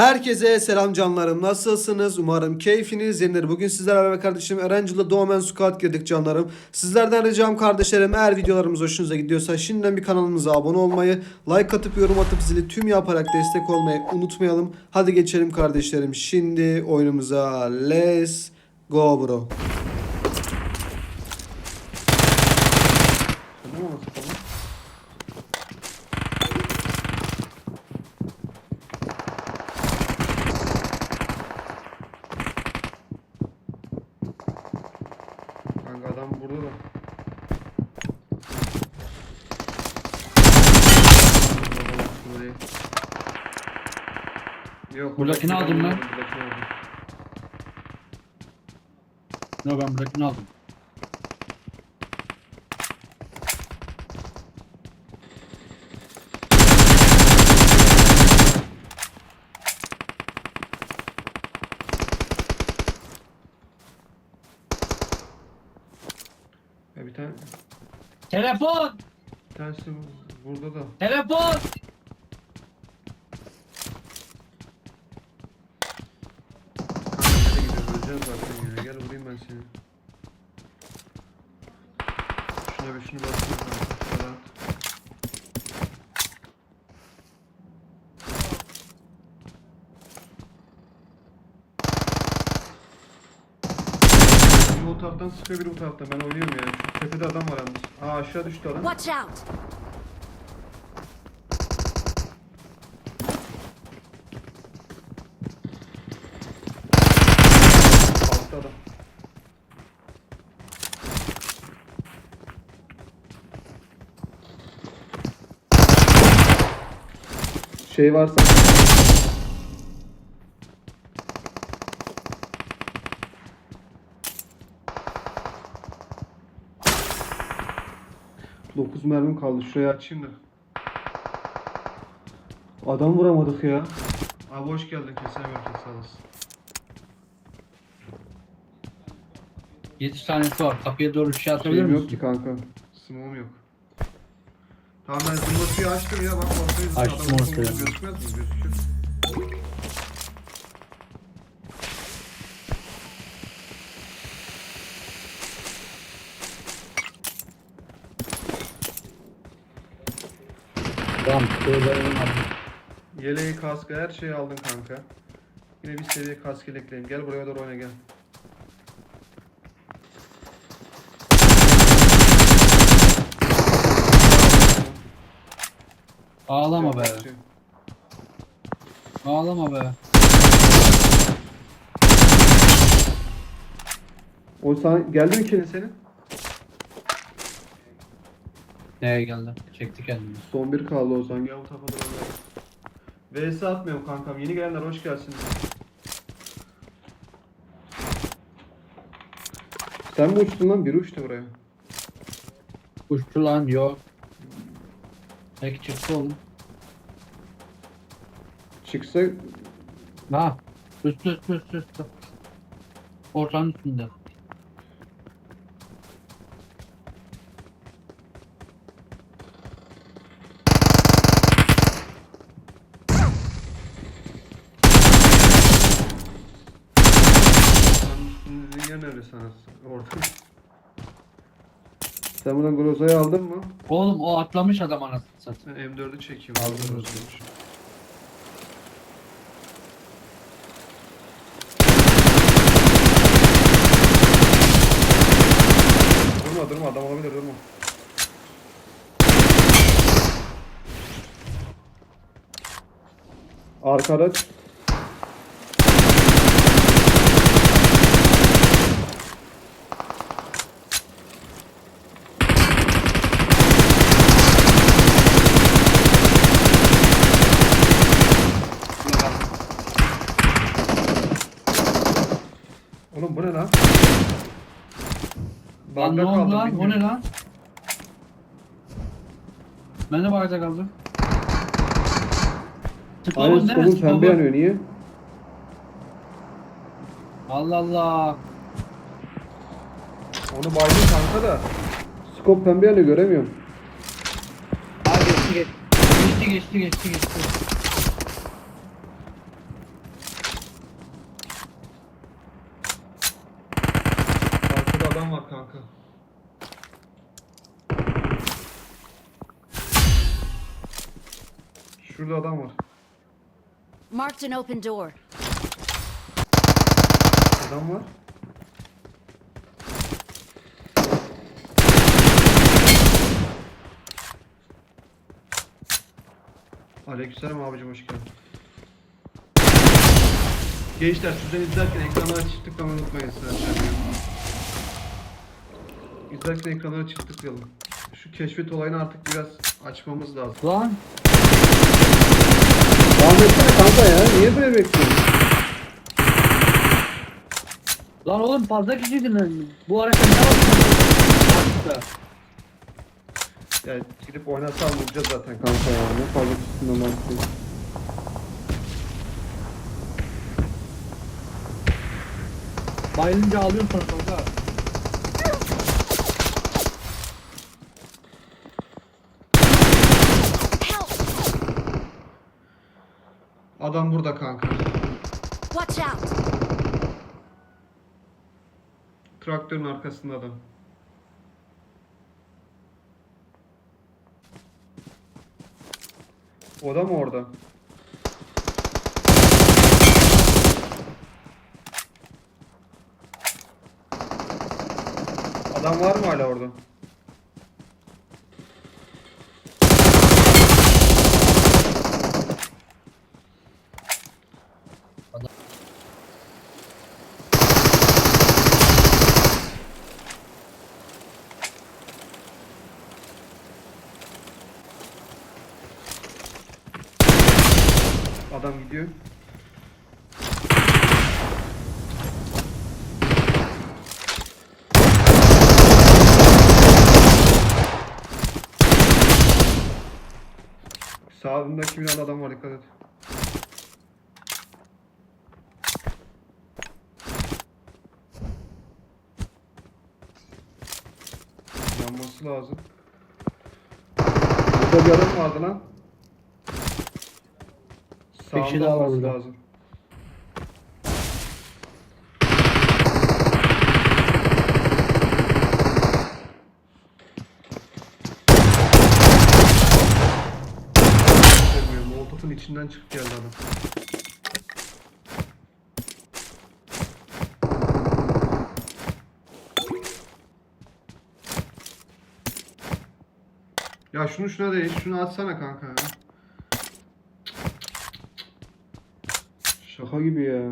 Herkese selam canlarım. Nasılsınız? Umarım keyfiniz yerindedir. Bugün sizlerle beraber kardeşim Erencil'de Doğmen Squad girdik canlarım. Sizlerden ricam kardeşlerim eğer videolarımız hoşunuza gidiyorsa şimdiden bir kanalımıza abone olmayı, like atıp yorum atıp zili tüm yaparak destek olmayı unutmayalım. Hadi geçelim kardeşlerim. Şimdi oyunumuza let's go bro. Kanka adam burada da. Yok. Buradakini aldım ben. buradakini aldım. Yok ben buradakini aldım. Ya bir tane, Telefon! bir tanesi bu- burada da. Telefon! Kanka nereye gidiyoruz? Öleceğiz zaten ya. Gel vurayım ben seni. Şuna bir şunu basayım kanka. Rahat. Biri o taraftan sıkıyor biri bu taraftan. Ben oynuyorum ya. Şu tepede adam var yalnız. Aa aşağı düştü adam. Watch out! Altta adam. Şey varsa Dokuz mermim kaldı. Şurayı açayım da. Adam vuramadık ya. Abi hoş geldin. Bereket sağ olasın. 7 tanesi var. Kapıya doğru bir şey atabilir Şeyim misin? yok ki kanka. Smoke'um yok. Tamam ben zımba suyu açtım ya bak ortayız. Açtım Adamın ortaya. Gözükmez mi? Gözüküyor. Tamam. Şöyle ben aldım. Yeleği, kaskı her şeyi aldın kanka. Yine bir seviye kask elekleyeyim. Gel buraya doğru oyna gel. Ağlama be. Ağlama be. O sana geldi mi kilin senin? Neye geldi? Çekti kendini. Son bir kaldı o zaman. Gel bu tarafa doğru. VS atmıyorum kankam. Yeni gelenler hoş gelsiniz. Sen mi uçtun lan? Biri uçtu buraya. Uçtu lan yok. Peki çıktı oğlum. Çıksa Ha. Üstü üstü üstü üstü. Ortanın üstünde. Anasını? Orada. Sen buradan Groza'yı aldın mı? Oğlum o atlamış adam anasını satayım. Ben M4'ü çekeyim. Aldım Groza'yı. Durma durma adam olabilir durma. Arkada Oğlum bu ne lan? Lan ne oldu lan? O ne lan? Ben de barda kaldım. Aynen oğlum değil mi? Tıkla pembe bu. yanıyor niye? Allah Allah. Onu baydın kanka da. Skop pembe yanıyor göremiyorum. Abi geçti geçti. Geçti geçti geçti geçti. adam var kanka. Şurada adam var. Marked an open door. Adam var. Aleykümselam abicim hoş geldin. Gençler sizden izlerken ekranlara çift tıklamayı unutmayın arkadaşlar. İzlerken ekranlara çift tıklayalım. Şu keşfet olayını artık biraz açmamız lazım. Lan kanka ya. Niye böyle bekliyorsun? lan oğlum fazla kişiydin. Bu arada ne yapıyorsun? Ya gidip oynasam vuracağız zaten kanka ya. Ne fazla üstünden mantıklı. Bayılınca ağlıyorsun sonra kanka. Adam burada kanka. Watch out! Traktörün arkasında adam. O da mı orada? Adam var mı hala orada? Adam gidiyor. Sağındaki binada adam var dikkat et. Yanması lazım. Burada bir adam vardı lan. Bir kişi daha var olması burada. lazım. Bilmiyorum, Molotof'un içinden çıkıp geldi adam. Ya şunu şuna değil, şunu atsana kanka ya. Şaka gibi ya.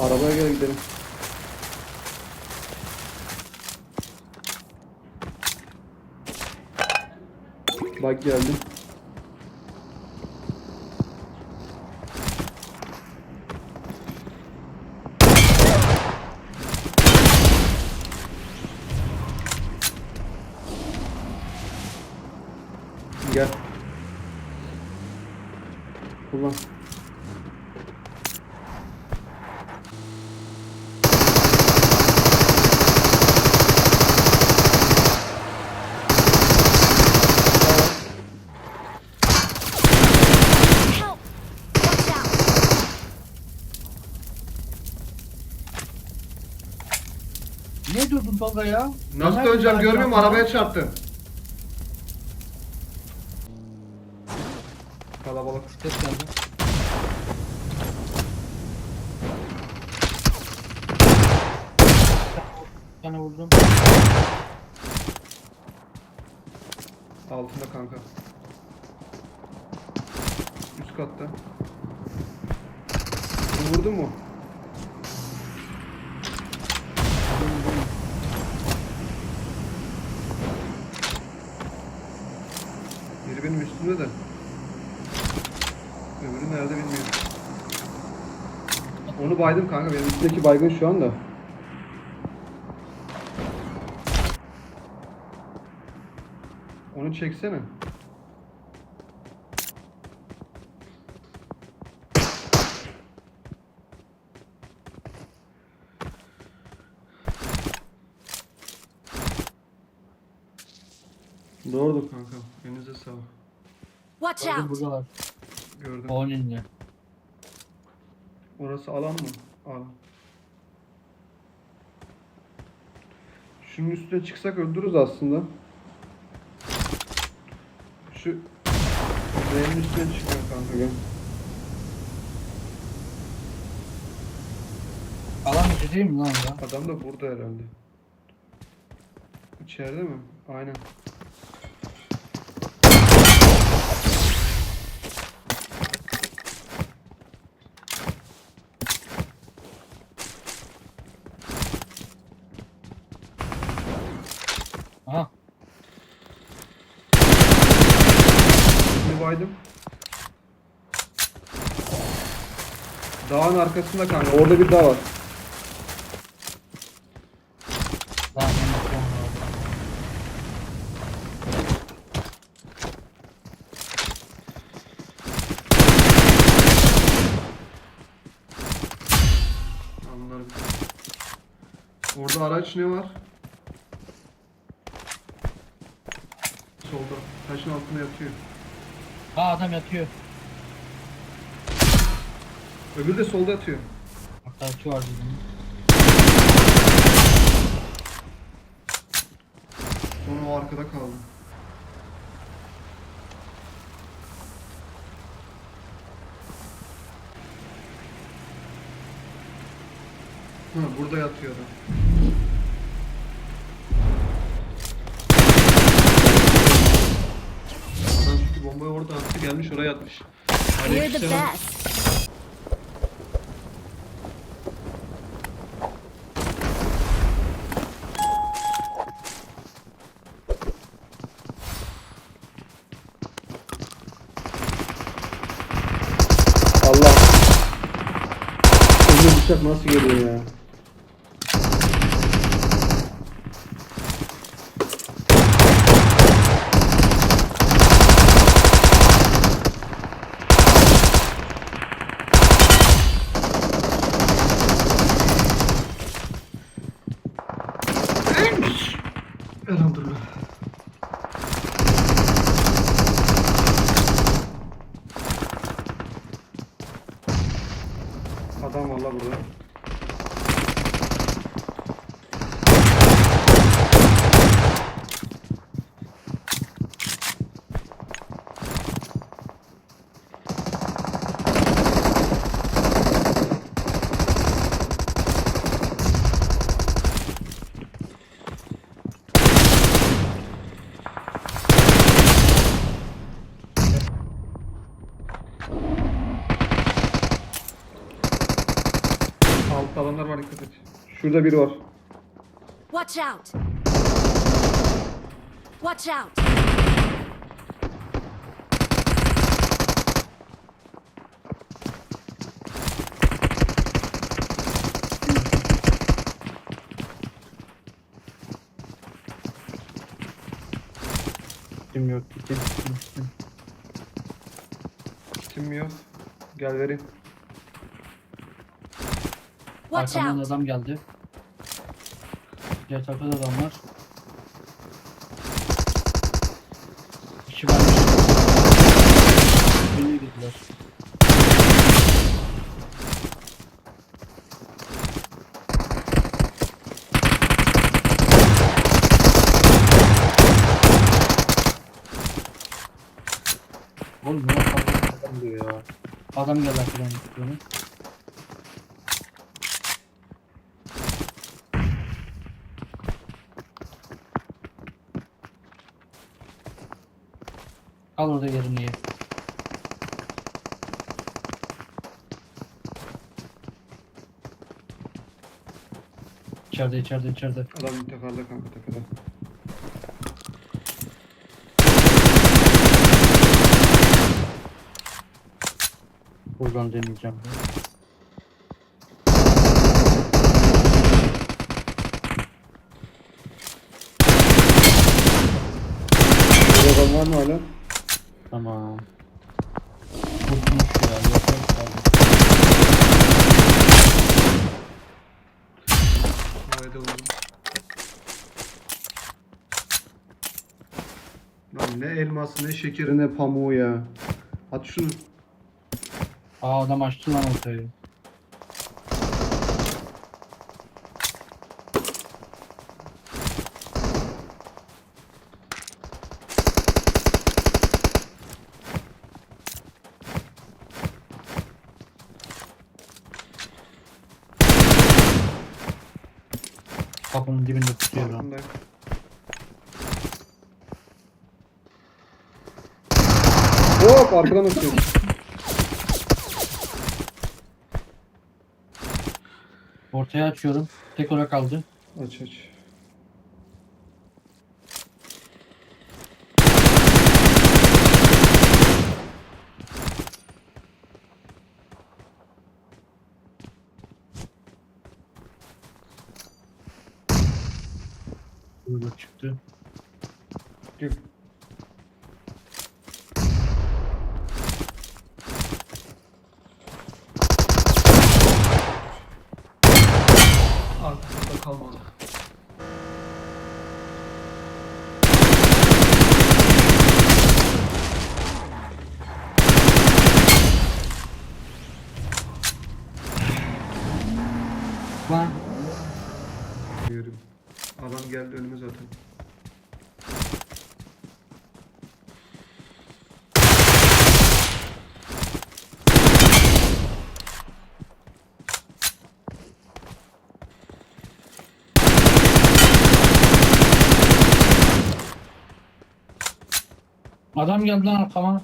Arabaya gel gidelim. Bak geldim. Tolga ya? Nasıl döneceğim her görmüyor musun? Arabaya çarptı. Kalabalık. Ses geldi. Bir tane vurdum. Altında kanka. Üst katta. Vurdun mu? Üstümde de. Öbürü nerede bilmiyorum. Onu baydım kanka. Benim üstündeki baygın şu anda. Onu çeksene. Doğrudur kanka. Elinize sağlık. Watch Gördüm out! buradalar. Gördüm. O indi. Orası alan mı? Alan. Şunun üstüne çıksak öldürürüz aslında. Şu Zeyn'in üstüne çıkıyor kanka gel. Alan değil mi lan ya? Adam da burada herhalde. İçeride mi? Aynen. Aha. Şimdi baydım. Dağın arkasında kanka. Orada bir dağ var. Anlarım. Orada araç ne var? Solda. Taşın altında yatıyor. Aa adam yatıyor. Öbürü de solda yatıyor. Hatta şu var dedim. Sonra o arkada kaldı. Ha burada yatıyor adam. Adam çünkü bombayı orada attı gelmiş oraya atmış. Aleykümselam. Allah. Ömür bıçak nasıl geliyor ya? Adam valla burada. Alt alanlar var dikkat et. Şurada biri var. Watch out. Watch out. Kim yok gitti. Kim yok? Gel vereyim. Watch Arkamdan out. adam geldi. Tarafta da adam var. İki varmış. Beni girdiler. Oğlum ne yapalım adam diyor ya. Adam geldi arkadan Al orada yerini ye. İçeride içeride içeride. Adam tekrarda kanka tepede. Buradan deneyeceğim. Adam var mı hala? Tamam. Kurtulmuş ya. Yok kaldı. Havaya da vurdum. Lan ne elması ne şekeri ne pamuğu ya. At şunu. Aa adam açtı lan ortayı. Kapının dibinde tutuyor lan. Farkındayım. Hop arkadan atıyor. Ortaya açıyorum. Tek olarak kaldı. Aç aç. Burada çıktı. Gel. Arkasında kalmadı. Lan Yürü. Adam geldi önüme zaten. Adam geldi lan arkama.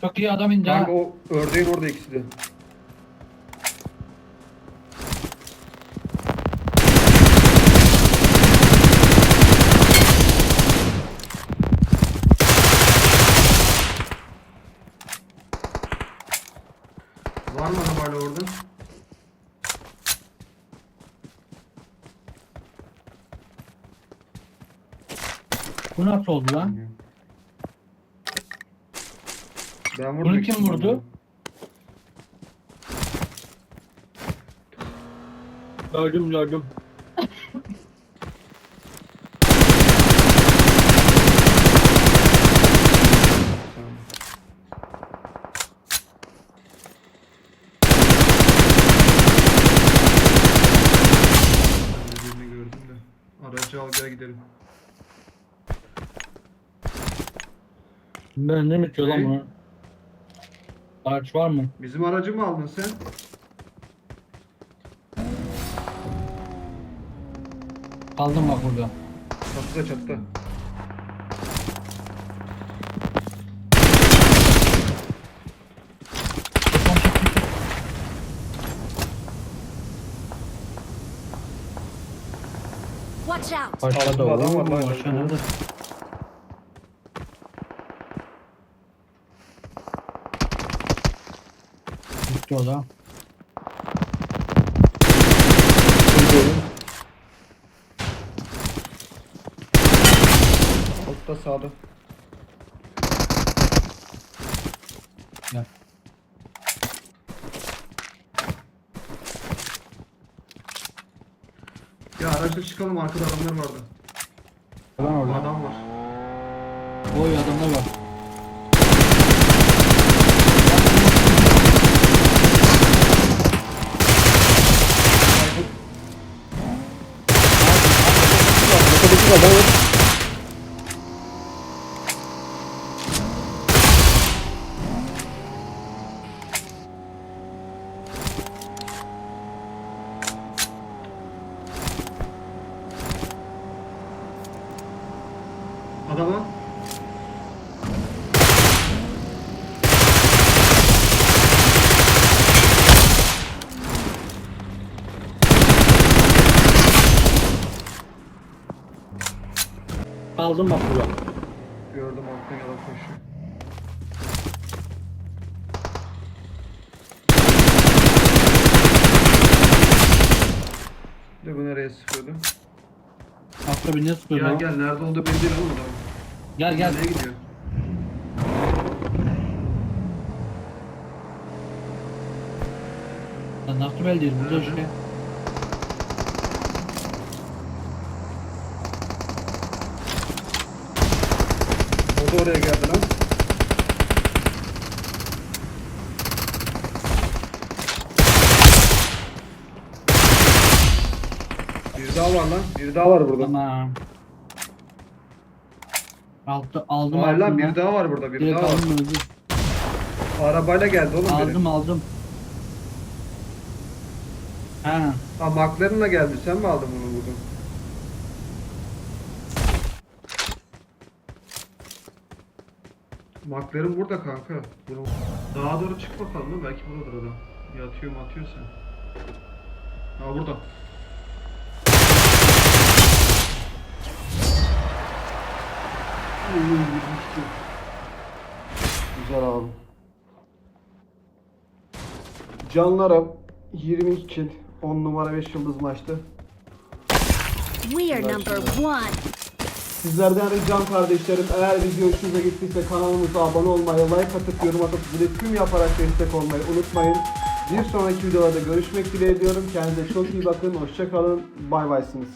Çok iyi adam indi ha. Kanka o ördeğin orada ikisi de. Var mı adam hala orada? Bu nasıl oldu lan? Ben Bunu vurdum kim ikisini vurdu? Ben de birini gördüm de. Aracı al gel gidelim. Ben ne bitiyor lan bunu? Araç var mı? Bizim aracı mı aldın sen? Kaldım bak burada. Çatıda çatıda. Watch out! Aşağıda Altında adam var aşağıda. Gitti o da. Altta sağda. Gel. Ya araçla çıkalım arkada adamlar vardı. Lan orada. Adam var. Oy adamlar var. Adama. Kaldım bak burada. Gördüm alttan yalan koşuyor. De bu nereye sıkıyordu? Hafta bir ne sıkıyor Gel lan? gel nerede oldu belli değil oğlum adam. Gel gel. Nereye gidiyor? Lan nasıl belli burada Nerede? işte. Nasıl oraya geldi lan? Bir daha var lan. Bir daha var burada. Tamam. Altı, aldım Hayır lan bir daha var burada. Bir Direkt daha var. aldım. Arabayla geldi oğlum biri. Aldım aldım. Ha. Ha McLaren'la geldi. Sen mi aldın bunu? McLaren burada kanka. Daha doğru çık bakalım mı? Belki buradadır adam. Yatıyor mu atıyorsa. Ha burada. Güzel abi. Canlarım 22 kill 10 numara 5 yıldız maçtı. We are number one. Sizlerden ricam kardeşlerim eğer video hoşunuza gittiyse kanalımıza abone olmayı, like atıp yorum atıp zile tüm yaparak destek olmayı unutmayın. Bir sonraki videolarda görüşmek dileğiyle diyorum. Kendinize çok iyi bakın. Hoşçakalın. Bay baysınız.